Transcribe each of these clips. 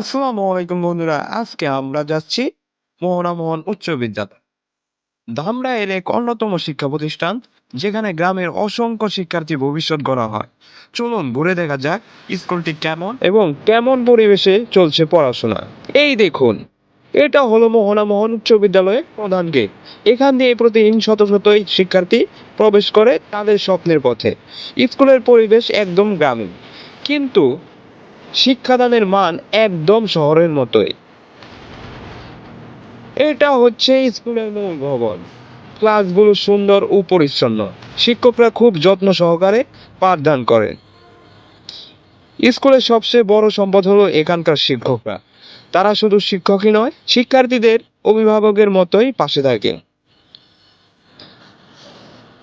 আসসালামু আলাইকুম বন্ধুরা আজকে আমরা যাচ্ছি মোহনা মোহন উচ্চ বিদ্যালয়। ধামরা এর এক অন্যতম শিক্ষা প্রতিষ্ঠান, যেখানে গ্রামের অসংখ্য শিক্ষার্থী ভবিষ্যৎ গড়া হয়। চলুন ঘুরে দেখা যাক স্কুলটি কেমন এবং কেমন পরিবেশে চলছে পড়াশোনা। এই দেখুন, এটা হলো মোহনা মোহন উচ্চ বিদ্যালয়ের প্রধান গেট এখান দিয়ে প্রতিদিন শত শত শিক্ষার্থী প্রবেশ করে তাদের স্বপ্নের পথে। স্কুলের পরিবেশ একদম গ্রামীণ। কিন্তু শিক্ষাদানের মান একদম শহরের মতোই। এটা হচ্ছে স্কুলের মূল ভবন। ক্লাসগুলো সুন্দর ও পরিচ্ছন্ন। শিক্ষকরা খুব যত্ন সহকারে পাঠদান করেন। স্কুলের সবচেয়ে বড় সম্পদ হলো এখানকার শিক্ষকরা। তারা শুধু শিক্ষকই নয়, শিক্ষার্থীদের অভিভাবকের মতোই পাশে থাকে।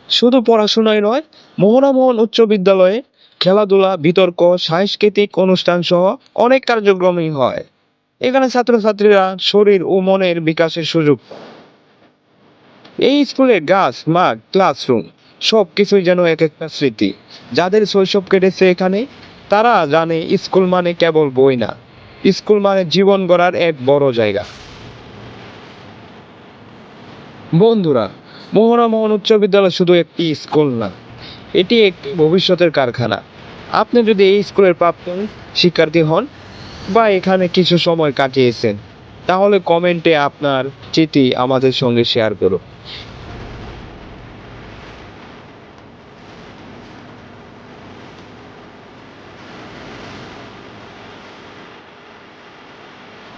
শুধু পড়াশোনাই নয় মোহনা মোহন উচ্চ বিদ্যালয়ে খেলাধুলা, বিতর্ক, সাংস্কৃতিক অনুষ্ঠান সহ অনেক কার্যক্রমই হয়। এখানে ছাত্রছাত্রীরা শরীর ও মনের বিকাশের সুযোগ এই স্কুলের গাছ, মাঠ, ক্লাসরুম সব কিছুই যেন এক একটা স্মৃতি। যাদের শৈশব কেটেছে এখানে, তারা জানে স্কুল মানে কেবল বই না। স্কুল মানে জীবন গড়ার এক বড় জায়গা। বন্ধুরা মোহনা মোহন উচ্চ বিদ্যালয় শুধু একটি স্কুল না, এটি একটি ভবিষ্যতের কারখানা। আপনি যদি এই স্কুলের প্রাক্তন শিক্ষার্থী হন বা এখানে কিছু সময় কাটিয়েছেন, তাহলে কমেন্টে আপনার চিঠি আমাদের সঙ্গে শেয়ার করুন।